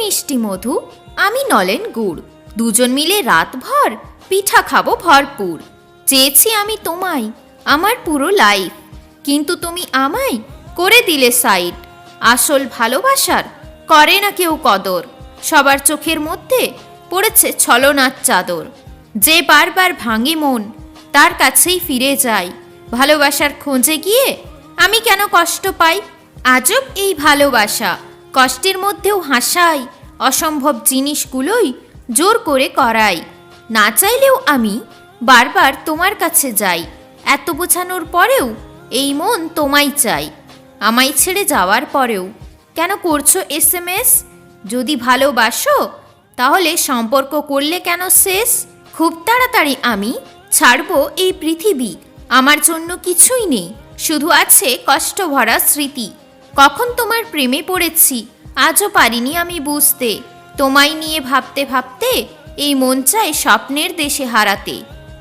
মিষ্টি মধু, আমি নলেন গুড়। দুজন মিলে রাতভর পিঠা খাব ভরপুর। চেয়েছি আমি তোমায়, আমার পুরো লাইফ কিন্তু তুমি আমায় করে দিলে সাইড আসল ভালোবাসার করে না কেউ কদর। সবার চোখের মধ্যে পড়েছে ছলনার চাদর। যে বারবার ভাঙে মন, তার কাছেই ফিরে যাই। ভালোবাসার খোঁজে গিয়ে আমি কেন কষ্ট পাই? আজব এই ভালোবাসা। কষ্টের মধ্যেও হাসাই অসম্ভব জিনিসগুলোই জোর করে করাই। না চাইলেও আমি বারবার তোমার কাছে যাই। এত বোঝানোর পরেও এই মন তোমায় চাই। আমায় ছেড়ে যাওয়ার পরেও। কেন করছ এস এম এস? যদি ভালোবাসো, তাহলে সম্পর্ক করলে কেন শেষ? খুব তাড়াতাড়ি আমি ছাড়বো এই পৃথিবী। আমার জন্য কিছুই নেই। শুধু আছে কষ্ট ভরা স্মৃতি। কখন তোমার প্রেমে পড়েছি? আজও পারিনি আমি বুঝতে। তোমায় নিয়ে ভাবতে ভাবতে এই মন চায় স্বপ্নের দেশে হারাতে।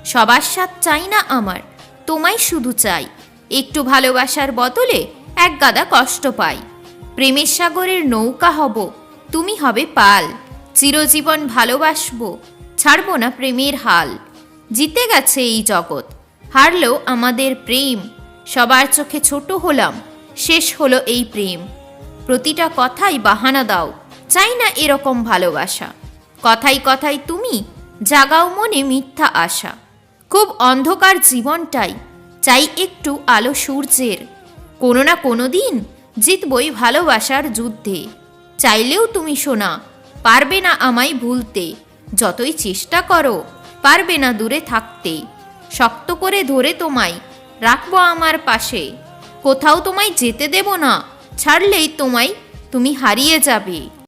সবার সাথ চাই না আমার, তোমায় শুধু চাই। একটু ভালোবাসার বদলে এক গাদা কষ্ট পাই। প্রেমের সাগরের নৌকা হব, তুমি হবে পাল। চিরজীবন ভালোবাসবো, ছাড়বো না প্রেমের হাল। জিতে গেছে এই জগৎ হারলো আমাদের প্রেম। সবার চোখে ছোট হলাম শেষ হলো এই প্রেম। প্রতিটা কথাই বাহানা দাও, চাই না এরকম ভালোবাসা। কথাই কথাই তুমি জাগাও মনে মিথ্যা আশা। খুব অন্ধকার জীবনটাই, চাই একটু আলো সূর্যের। কোনো না কোনো দিন জিতবই ভালোবাসার যুদ্ধে। চাইলেও তুমি শোনা পারবে না আমায় ভুলতে। যতই চেষ্টা করো, পারবে না দূরে থাকতে। শক্ত করে ধরে তোমায় রাখব আমার পাশে। কোথাও তোমায় যেতে দেব না। ছাড়লেই তোমায় তুমি হারিয়ে যাবে।